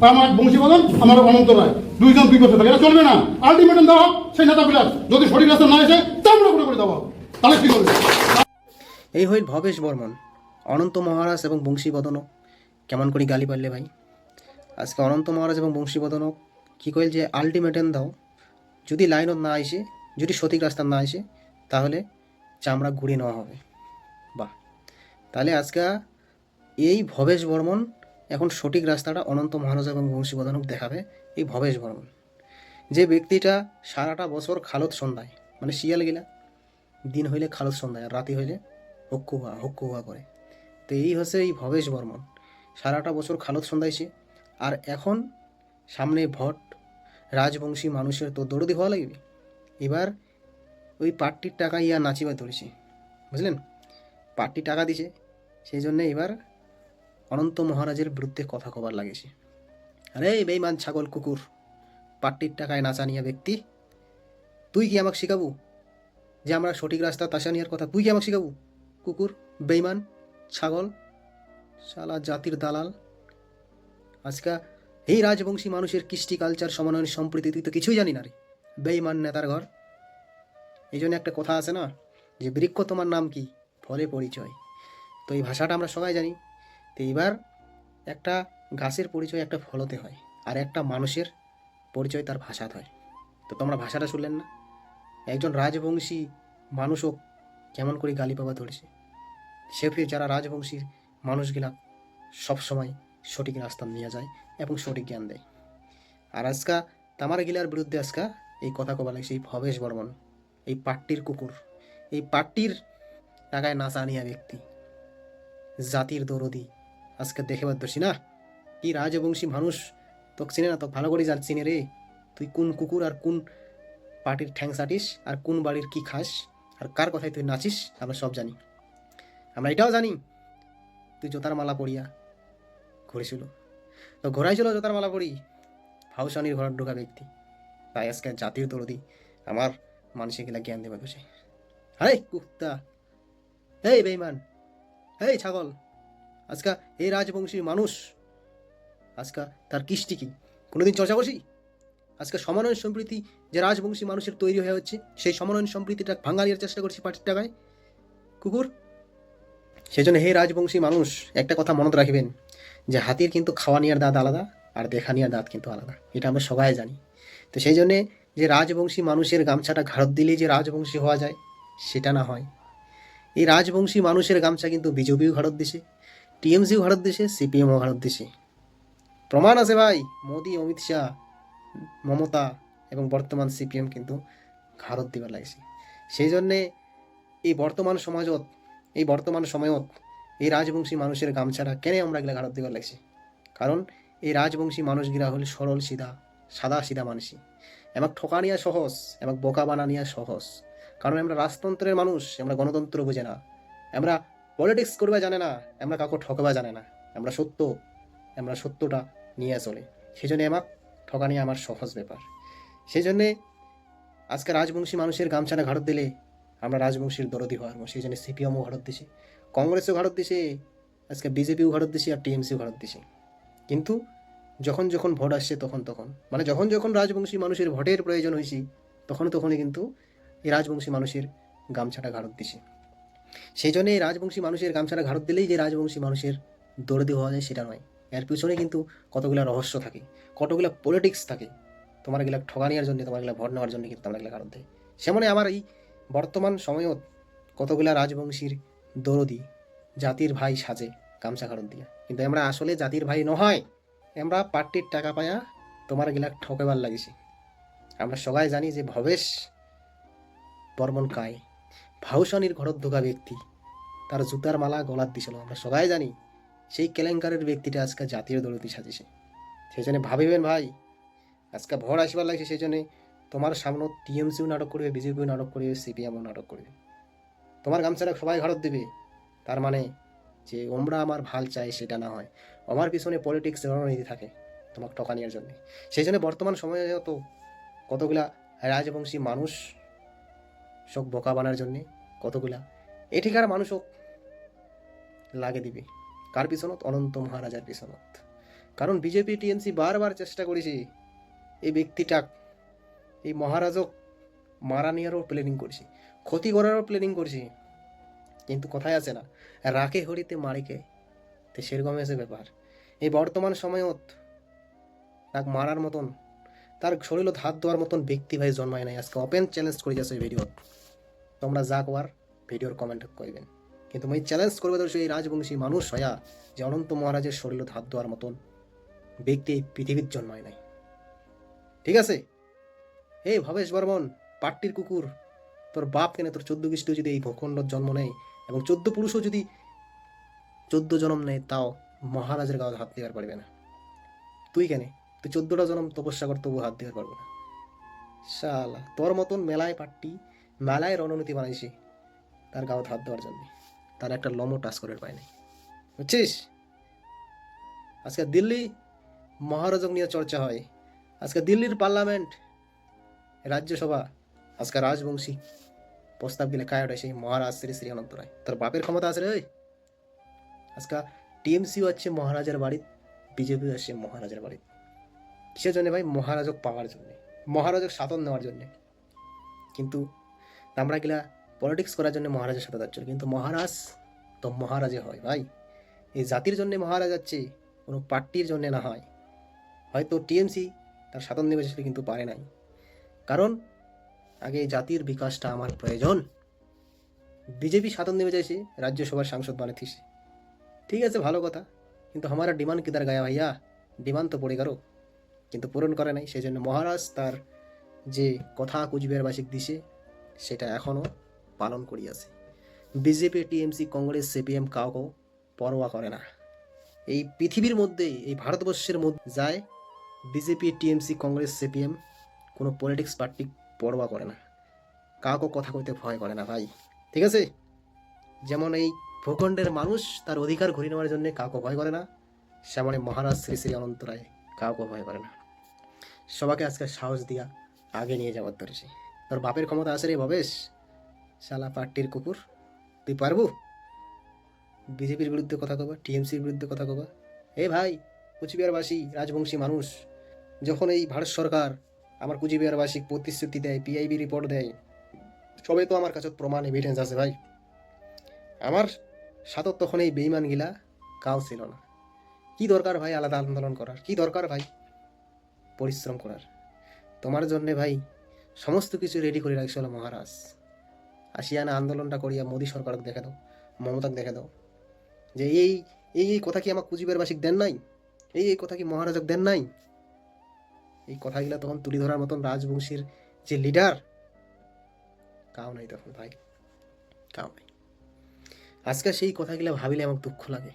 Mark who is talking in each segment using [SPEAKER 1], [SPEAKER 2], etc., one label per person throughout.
[SPEAKER 1] আমার বংশীবদন, আমার অনন্ত রায়। দুইজন দুই করতে থাকে এটা চলবে না। আলটিমেটাম দেওয়া হোক, সেই নেতা বিলাস যদি সঠিক রাস্তা না এসে তারপরে করে করে দেওয়া হোক। তাহলে কি করবে?
[SPEAKER 2] এই হইল ভবেশ বর্মন। অনন্ত মহারাজ এবং বংশীবদনও। কেমন করে গালি পারলে ভাই? আজকে অনন্ত মহারাজ এবং বংশীবদনও কী কইল যে আলটিমেটাম দাও। যদি লাইনত না আসে যদি সঠিক রাস্তা না আসে তাহলে চামড়া ঘুরিয়ে নেওয়া হবে। বাহ। তাহলে আজকে এই ভবেশ বর্মন এখন সঠিক রাস্তাটা অনন্ত মহারাজ এবং বংশীবদনক দেখাবে এই ভবেশ বর্মন যে ব্যক্তিটা সারাটা বছর খালত সন্ধ্যায় মানে শিয়াল গিলা, দিন হইলে খালত সন্ধ্যায় আর রাতি হইলে হক্কু হওয়া হক্কু হওয়া করে। তো এই হচ্ছে এই ভবেশ বর্মন সারাটা বছর খালত সন্ধ্যায় সে। আর এখন সামনে ভট, রাজবংশী মানুষের তো দৌড়দি হওয়া লাগবে। এবার ওই পার্টির টাকা ইয়া নাচিবা ধরেছে। বুঝলেন? পার্টি টাকা দিছে, সেই জন্য এবার অনন্ত মহারাজের বিরুদ্ধে কথা কবার লাগেছে। আরে বেইমান ছাগল কুকুর পার্টির টাকায় নাচা নিয়া ব্যক্তি, তুই কি আমাকে শিখাবো? যে আমরা সঠিক রাস্তা তাসা নেওয়ার কথা তুই কি আমাকে শিখাবো? কুকুর, বেইমান, ছাগল, শালা জাতির দালাল। আজকা এই রাজবংশী মানুষের কৃষ্টি কালচার সমানয়ন সম্প্রীতি, তুই তো কিছুই জানি না রে। বেইমান নেতার ঘর। এই জন্য একটা কথা আছে না, যে বৃক্ষ তোমার নাম কি? ফলে পরিচয়। তো এই ভাষাটা আমরা সবাই জানি। তো এইবার একটা গাছের পরিচয়, একটা ফলতে হয় আর একটা মানুষের পরিচয় তার ভাষাত হয়। তো তোমরা ভাষাটা শুনলেন না? একজন রাজবংশী মানুষও কেমন করে গালি পাবা ধরেছে? সে ফির যারা রাজবংশীর মানুষগুলা সবসময় সঠিক রাস্তা নিয়ে যায় এবং সঠিক জ্ঞান দেয়। আর আজকা তামার গিলার বিরুদ্ধে আজকা এই কথা কবা লাগছে, এই ভবেশ বর্মন, এই পাট্টির কুকুর, এই পাট্টির টাকায় নাচা নিয়া ব্যক্তি, জাতির দরদি আজকে দেখে পাচ্ছি না? কি রাজবংশী মানুষ? তোকে চিনে না, তোকে ভালো করে জান চিনে রে। তুই কোন কুকুর আর কোন পার্টির ঠ্যাং সাটিস আর কোন বাড়ির কি খাস? আর কার কথায় তুই নাচিস? আমরা সব জানি। আমরা এটাও জানি। তুই জোতার মালা পরিয়া ঘুরেছিল। তো ঘোরাইছিল জোতার মালা পরি। ভাউসানির ঘর ঢোকা ব্যক্তি। তাই আজকে জাতির দরদি আমার মানুষে গেলা জ্ঞান দেবে বসে আরে কুত্তা! এই বেইমান! এই ছাগল! আজকা এই রাজবংশী মানুষ, আজকা তার কৃষ্টি কি? কোনোদিন চর্চা করছি? আজকে সমানয়ন সম্প্রীতি যে রাজবংশী মানুষের তৈরি হয়ে হচ্ছে, সেই সমানয়ন সম্প্রীতিটা ভাঙালিয়ার চেষ্টা করছি পার্টির টাকায়। কুকুর সেই জন্য হে রাজবংশী মানুষ, একটা কথা মনে রাখবেন, যে হাতির কিন্তু খাওয়া নেওয়ার দাঁত আলাদা আর দেখা নেওয়ার দাঁত কিন্তু আলাদা। এটা আমরা সবাই জানি। তো সেই জন্যে যে রাজবংশী মানুষের গামছাটা ঘাড়ত দিলেই যে রাজবংশী হওয়া যায়, সেটা না হয়। এই রাজবংশী মানুষের গামছা কিন্তু বিজেপিও ঘাড়ত দিছে। টিএমসিও ঘাড়ত দিছে সিপিএমও ভারত দেশে। প্রমাণ আছে ভাই, মোদি, অমিত শাহ, মমতা এবং বর্তমান সিপিএম কিন্তু ঘাড়ত দিবার লাগছে। সেই জন্যে এই বর্তমান সমাজত, এই বর্তমান সময়ত এই রাজবংশী মানুষের গামছাটা কেন আমরা এগুলা ঘাড়ত দিবার লাগছে? কারণ এই রাজবংশী মানুষগুলা হল সরল, সিধা, সাদা, সিধা মানুষই। এমাক ঠকানিয়া সহজ, এমাক বোকা বানা বানানিয়া সহজ। কারণ আমরা রাজতন্ত্রের মানুষ, আমরা গণতন্ত্র বুঝে না। আমরা পলিটিক্স করবা জানে না, আমরা কাউকে ঠকবা জানে না। আমরা সত্য, আমরা সত্যটা নিয়ে চলে। সেই জন্য আমাক ঠকানি আমার সহজ ব্যাপার। সেই জন্যে আজকে রাজবংশী মানুষের গামছাটা ঘাড়ত দিলে আমরা রাজবংশীর দরদি হওয়ার সেই জন্য সিপিএমও ঘাড়ত দিছে, কংগ্রেসও ঘাড়ত দিছে, আজকে বিজেপিও ঘাড়ত দিছে আর টিএমসিও ঘাড়ত দিছে। কিন্তু যখন যখন ভোট আসছে তখন তখন মানে যখন যখন রাজবংশী মানুষের ভোটের প্রয়োজন হয়েছে তখন তখনই কিন্তু এই রাজবংশী মানুষের গামছাটা ঘাড়ত দিছে। সেই জন্য রাজবংশী মানুষের গামছাটা ঘাড়ত দিলেই যে রাজবংশী মানুষের দরদি হওয়া যায় সেটা নয়। এর পিছনে কিন্তু কতগুলো রহস্য থাকে, কতগুলো পলিটিক্স থাকে। তোমার এগুলা ঠকা নেওয়ার জন্য, তোমার এগুলা ভোট নেওয়ার জন্য কিন্তু আমরা এগুলা কারণ দেয় সেমনে আমার এই বর্তমান সময়ত কতগুলা রাজবংশীর দরদি জাতির ভাই সাজে গামছা কারণ দিয়া। কিন্তু আমরা আসলে জাতির ভাই নহয় আমরা পার্টির টাকা পায়া তোমার এগুলা ঠকেবার লাগিছি। আমরা সবাই জানি যে ভবেশ বর্মন কায়। ভাউসানির ঘরত ঢোকা ব্যক্তি। তার জুতার মালা গলার দিছিল। আমরা সবাই জানি, সেই কেলেঙ্কারের ব্যক্তিটা আজকে জাতীয় দলতি সাজেছে। সেই জন্য ভাবিবেন ভাই, আজকে ভর আসবার লাগছে, সেই জন্য তোমার সামনে টিএমসিও নাটক করবে, বিজেপিও নাটক করবে, সিপিএমও নাটক করবে। তোমার গামছাটা সবাই ঘরত দেবে। তার মানে যে ওমরা আমার ভালো চাই সেটা না হয়। আমার পিছনে পলিটিক্স রণনীতি থাকে তোমাকে ঠকানিয়ার জন্য। সেই জন্য বর্তমান সময়ে তো কতগুলা রাজবংশী মানুষ সব বোকা বানার জন্যে কতগুলা? এঠিকার মানুষও লাগে দিবে। কার পিছনত? অনন্ত মহারাজার পিছনত। কারণ বিজেপি, টিএমসি বারবার চেষ্টা করেছে, এই ব্যক্তিটা এই মহারাজক মারা নেওয়ারও প্ল্যানিং করছে, ক্ষতি করারও প্ল্যানিং করছে। কিন্তু কথায় আছে না, রাকে হরিতে মারিকে তো সেরকম এসে ব্যাপার। এই বর্তমান সময়ত তাকে মারার মতন, তার শরীরত হাত দেওয়ার মতন ব্যক্তি ভাই জন্মায় নাই। আজকে ওপেন চ্যালেঞ্জ করে যাচ্ছে ভিডিও তোমরা যা কবার ভিডিওর কমেন্ট করবেন কিন্তু আমি চ্যালেঞ্জ করবে তো সেই রাজবংশী মানুষ হয়া যে অনন্ত মহারাজের শরীরত হাত দেওয়ার মতন ব্যক্তি এই পৃথিবীর জন্মায় নাই। ঠিক আছে? হে ভবেশ বর্মন, পাট্টির কুকুর, তোর বাপ কেন তোর চোদ্দ খ্রিস্ট যদি এই ভূখণ্ডর জন্ম নেয় এবং চোদ্দ পুরুষও যদি চোদ্দ জন্ম নেয়, তাও মহারাজের গায়ে হাত দেওয়ার পারবে না। তুই কেন? তুই চোদ্দটা জন্ম তপস্যা কর তবু হাত দেওয়ার পারব না। শালা, তোর মতন মেলায় পাট্টি মেলায় রণনীতি বানাইছি। তার গাও হাত দেওয়ার জন্য। তার একটা লমো টাচ করে পায়নি বুঝছিস? আজকে দিল্লি মহারাজক নিয়ে চর্চা হয়। আজকে দিল্লির পার্লামেন্ট, রাজ্যসভা, আজকে রাজবংশী। প্রস্তাব দিলে কায় ওঠে সেই মহারাজ শ্রী শ্রী অনন্ত রায়। তোর বাপের ক্ষমতা আছে রে আজকে টিএমসিও আছে মহারাজের বাড়ি বিজেপিও আছে মহারাজের বাড়ি। কিসের জন্য ভাই? মহারাজক পাওয়ার জন্য। মহারাজক শাসন নেওয়ার জন্য। কিন্তু আমরা গেলা পলিটিক্স করার জন্য মহারাজের সাথে যাচ্ছিল কিন্তু মহারাজ তো মহারাজে হয় ভাই। এই জাতির জন্য মহারাজ যাচ্ছে, কোনো পার্টির জন্য না হয়। হয়তো টিএমসি তার সাধন নেবে কিন্তু পারে নাই। কারণ আগে জাতির বিকাশটা আমার প্রয়োজন। বিজেপি নেবে চাইছে রাজ্যসভার সাংসদ বানাতিছে ঠিক আছে, ভালো কথা। কিন্তু আমার ডিমান্ড কিদার গায়া ভাইয়া? ডিমান্ড তো পড়ে গেল। কিন্তু পূরণ করে নাই। সেই জন্য মহারাজ তার যে কথা কুচবিহারবাসিক দিছে সেটা এখনও পালন করিয়াছে। বিজেপি, টিএমসি, কংগ্রেস, সিপিএম কাউকে পরোয়া করে না। এই পৃথিবীর মধ্যে এই ভারতবর্ষের মধ্যে যায় বিজেপি, টিএমসি, কংগ্রেস, সিপিএম কোনো পলিটিক্স পার্টি পরোয়া করে না। কাউকে কথা কইতে ভয় করে না ভাই। ঠিক আছে? যেমন এই ভূখণ্ডের মানুষ তার অধিকার ঘুরিয়ে নেওয়ার জন্য কাউকে ভয় করে না সেমন মহারাজ শ্রী শ্রী অনন্ত রায় কাউকে ভয় করে না। সবাইকে আজকে সাহস দিয়া আগে নিয়ে যাওয়ার ধরেছে তোর বাপের ক্ষমতা আছে রে ভবেশ। শালা পার্টির কুকুর। তুই পারব? বিজেপির বিরুদ্ধে কথা কবা, টিএমসির বিরুদ্ধে কথা কবা। এ ভাই, কুচবিহারবাসী, রাজবংশী মানুষ, যখন এই ভারত সরকার আমার কুচবিহারবাসী প্রতিশ্রুতি দেয়, পিআইবি রিপোর্ট দেয়, সবে তো আমার কাছে প্রমাণ এভিডেন্স আছে ভাই। আমার সাথে তখন এই বেইমান গিলা কাউ ছিল না। কি দরকার ভাই আলাদা আন্দোলন করার? কি দরকার ভাই? পরিশ্রম করার। তোমার জন্যে ভাই সমস্ত কিছু রেডি করে রাখছিল মহারাজ। আসিয়ানা আন্দোলনটা করিয়া মোদী সরকারকে দেখে দাও, মমতাকে দেখে দাও। যে এই এই এই কথা কি আমার কুচবিহারবাসিক দেন নাই? এই এই কথা কি মহারাজক দেন নাই? এই কথাগুলো তখন তুলি ধরার মতন রাজবংশীর যে লিডার কাউ নাই তখন ভাই কাউ নাই। আজকে সেই কথাগুলো ভাবিলে আমার দুঃখ লাগে।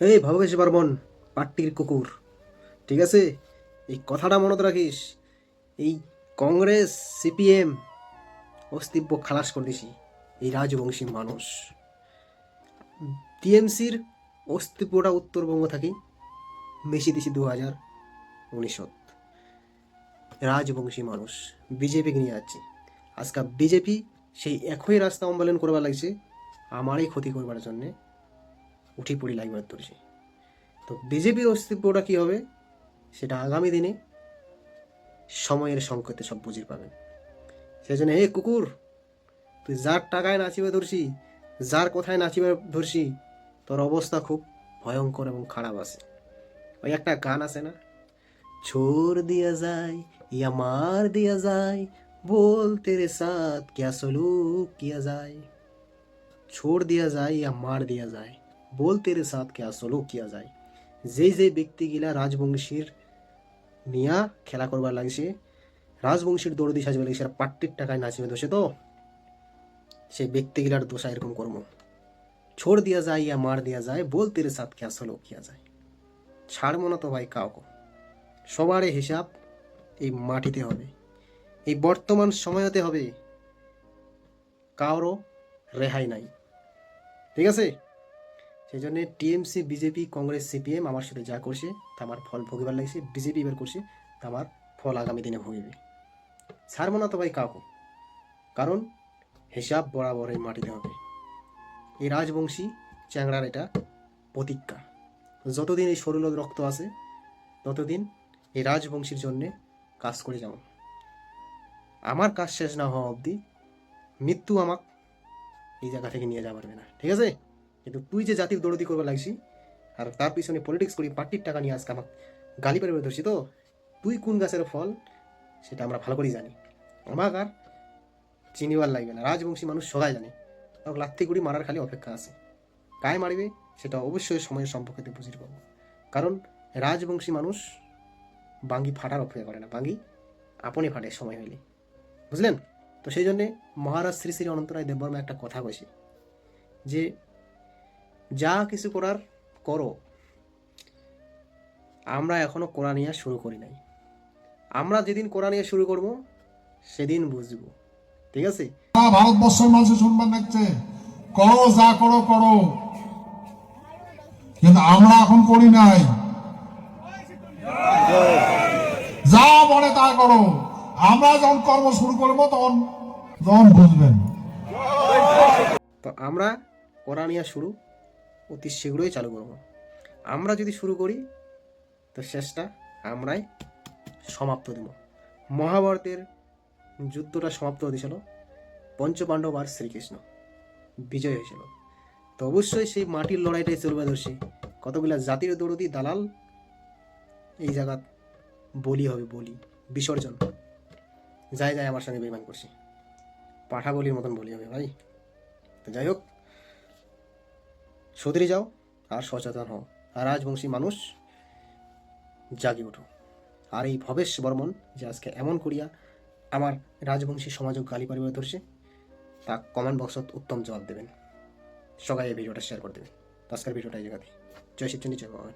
[SPEAKER 2] এই ভবেশ বর্মন, পাট্টির কুকুর, ঠিক আছে? এই কথাটা মনত রাখিস? এই কংগ্রেস, সিপিএম, অস্তিত্ব খালাস করে দিছি এই রাজবংশী মানুষ। টিএমসির অস্তিত্বটা উত্তরবঙ্গ থাকি বেশি দিছি দু হাজার উনিশত। রাজবংশী মানুষ বিজেপিকে নিয়ে যাচ্ছে। আজকে বিজেপি সেই একই রাস্তা অম্বলন করবার লাগছে, আমারই ক্ষতি করবার জন্যে উঠি পড়ি লাগবার ধরছে। তো বিজেপির অস্তিত্বটা কী হবে, সেটা আগামী দিনে সময়ের সংকেতে সব বুঝে পাবেন সেই জন্য হে কুকুর তুই যার টাকায় নাচিবে ধরছি যার কথায় নাচিবে ধরছি তোর অবস্থা খুব ভয়ঙ্কর এবং খারাপ আছে ওই একটা গান আছে না छोड़ दिया जाए या मार दिया जाए बोल तेरे साथ क्या सलूक किया जाए छोड़ दिया जाए या मार दिया जाए बोल तेरे साथ क्या सलूक किया যায় যেই যে ব্যক্তিগুলা রাজবংশীর নিয়া খেলা করবার লাগছে। রাজবংশীর দৌড়দি সাজবে লাগছে পাট্টির টাকায় নাচবে দোষে তো। সেই ব্যক্তিগুলার দোষা এরকম কর্ম। ছোড় দিয়া যায় ইয়া মার দিয়া যায় বল তেরে সাথ ক্যা সলো কিয়া যায়। ছাড়বো না তো ভাই কাউকে। সবারই হিসাব এই মাটিতে হবে। এই বর্তমান সময়তে হবে। কারও রেহাই নাই। ঠিক আছে? সেই জন্য টিএমসি, বিজেপি, কংগ্রেস, সিপিএম আমার সাথে যা করছে, তা আমার ফল ভোগিবার লাগছে, বিজেপি এবার করছে, তা আমার ফল আগামী দিনে ভোগিবে। ছাড়বো না তো ভাই কাউকে, কারণ হিসাব বরাবর এই মাটিতে হবে। এই রাজবংশী চ্যাংড়ার এটা প্রতিজ্ঞা। যতদিন এই শরীর রক্ত আছে, ততদিন এই রাজবংশীর জন্যে কাজ করে যাব আমার কাজ শেষ না হওয়া অবধি মৃত্যু আমাক এই জায়গা থেকে নিয়ে যাওয়া পারবে না, ঠিক আছে? কিন্তু তুই যে জাতির দৌড়দি করবে লাগছি, আর তার পিছনে পলিটিক্স করি, পার্টির টাকা নিয়ে আজকে আমাকে গালি পারবে ধরছি তো, তুই কোন গাছের ফল, সেটা আমরা ভালো করেই জানি। আমাক আর চিনিবার লাগবে না, রাজবংশী মানুষ সবাই জানে তখন লাত্তি গুড়ি মারার খালি অপেক্ষা আছে। কায় মারিবে, সেটা অবশ্যই সময়ের সম্পর্কে বুঝিতে পারব কারণ রাজবংশী মানুষ বাঙ্গি ফাটার অপেক্ষা করে না, বাঙ্গি আপনি ফাটে সময় হইলে। বুঝলেন? তো সেই জন্যে মহারাজ শ্রী শ্রী অনন্তরায় দেববর্মা একটা কথা কইছে, যে যা কিছু করার করো। আমরা এখনও কোরআন নিয়ে শুরু করি নাই। আমরা যেদিন কোরআন নিয়ে শুরু করব সেদিন বুঝব। ঠিক আছে?
[SPEAKER 3] ভারতবর্ষের মানুষ শুনবার দেখছে। করো যা করো করো। কিন্তু আমরা এখন করি নাই। যা মনে তা করো। আমরা যখন কর্ম শুরু করব তখন তখন বুঝবেন।
[SPEAKER 2] তো আমরা কোরআনিয়া শুরু অতি শীঘ্রই চালু করব। আমরা যদি শুরু করি, তো শেষটা আমরাই সমাপ্ত দেব। মহাভারতের যুদ্ধটা সমাপ্ত হয়েছিল পঞ্চপাণ্ডব আর শ্রীকৃষ্ণ বিজয় হয়েছিল তো অবশ্যই সেই মাটির লড়াইটাই চলবে দর্শী কতগুলা জাতির দরদি দালাল এই জায়গা বলি হবে, বলি, বিসর্জন। যাই যাই, আমার সঙ্গে বেমান করছি। পাঠা বলির মতন বলি হবে ভাই। তো যাই হোক। সুধরে যাও, আর সচেতন হও, আর রাজবংশী মানুষ জাগি উঠো। আর এই ভবেশ বর্মন যে আজকে এমন করিয়া আমার রাজবংশী সমাজক গালি পরিবার ধরছে, তা কমেন্ট বক্সত উত্তম জবাব দেবেন। সবাই এই ভিডিওটা শেয়ার করে দেবেন। আজকের ভিডিওটা এই জায়গাতে জয় শিবচন্ডী জয় ভবানী